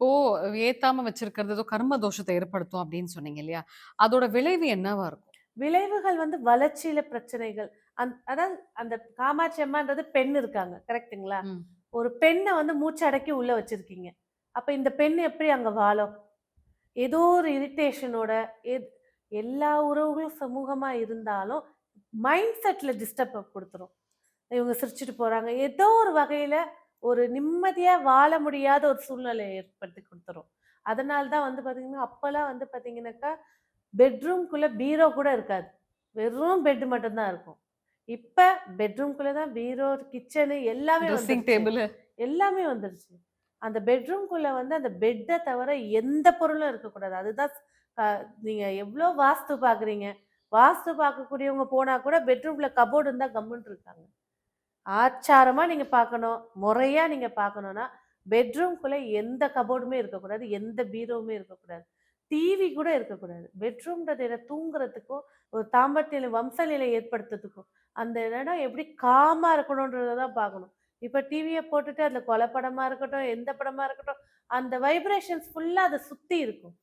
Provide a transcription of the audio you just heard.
இப்போ ஏத்தாம வச்சிருக்கிறது ஏதோ கர்ம தோஷத்தை ஏற்படுத்தும் அப்படின்னு சொன்னீங்க இல்லையா? அதோட விளைவு என்னவா இருக்கும்? விளைவுகள் வந்து வளர்ச்சியில பிரச்சனைகள். அந் அதாவது அந்த காமாட்சி அம்மான்றது பெண் இருக்காங்க. கரெக்ட்டுங்களா? ம். ஒரு பெண்ண வந்து மூச்சு அடக்கி உள்ள வச்சிருக்கீங்க. அப்ப இந்த பெண் எப்படி அங்க வாழும்? ஏதோ ஒரு இரிட்டேஷனோட எல்லா உறவுகளும் சுமூகமா இருந்தாலும், மைண்ட் செட்ல டிஸ்டர்ப் குடுத்துரும். இவங்க சிரிச்சுட்டு போறாங்க. ஏதோ ஒரு வகையில ஒரு நிம்மதியா வாழ முடியாத ஒரு சூழ்நிலைய ஏற்படுத்தி குடுத்துரும். அதனால தான் வந்து பார்த்தீங்கன்னா, அப்பலாம் வந்து பார்த்தீங்கன்னாக்கா, பெட்ரூம்குள்ள பீரோ கூட இருக்காது. வெறும் பெட் மட்டும் தான் இருக்கும். இப்ப பெட்ரூம்குள்ள தான் பீரோ, கிச்சனு எல்லாமே. டேபிளு. எல்லாமே வந்துருச்சு. அந்த பெட்ரூம்குள்ள வந்து அந்த பெட்ட தவிர எந்த பொருளும் இருக்கக்கூடாது. அதுதான் ஸ் அ நீங்க எவ்ளோ வாஸ்து பார்க்குறீங்க. வாஸ்து பார்க்கக்கூடியவங்க போனா கூட பெட்ரூம்ல கபோர்டு இருந்தா கம்முன்னு இருக்காங்க. ஆச்சாரமாக நீங்கள் பார்க்கணும். முறையாக நீங்கள் பார்க்கணும்னா, பெட்ரூம்குள்ளே எந்த கபோர்டுமே இருக்கக்கூடாது. எந்த பீரோவுமே இருக்கக்கூடாது. டிவி கூட இருக்கக்கூடாது. பெட்ரூம்ன்றது இடம் தூங்குறதுக்கும், ஒரு தாம்பத்திய வம்ச நிலை ஏற்படுத்துறதுக்கும், அந்த இடம் எப்படி காமாக இருக்கணுன்றத தான் பார்க்கணும். இப்போ டிவியை போட்டுட்டு அதில் கொலை படமாக இருக்கட்டும், எந்த படமாக இருக்கட்டும், அந்த வைப்ரேஷன்ஸ் ஃபுல்லாக அதை சுற்றி இருக்கும்.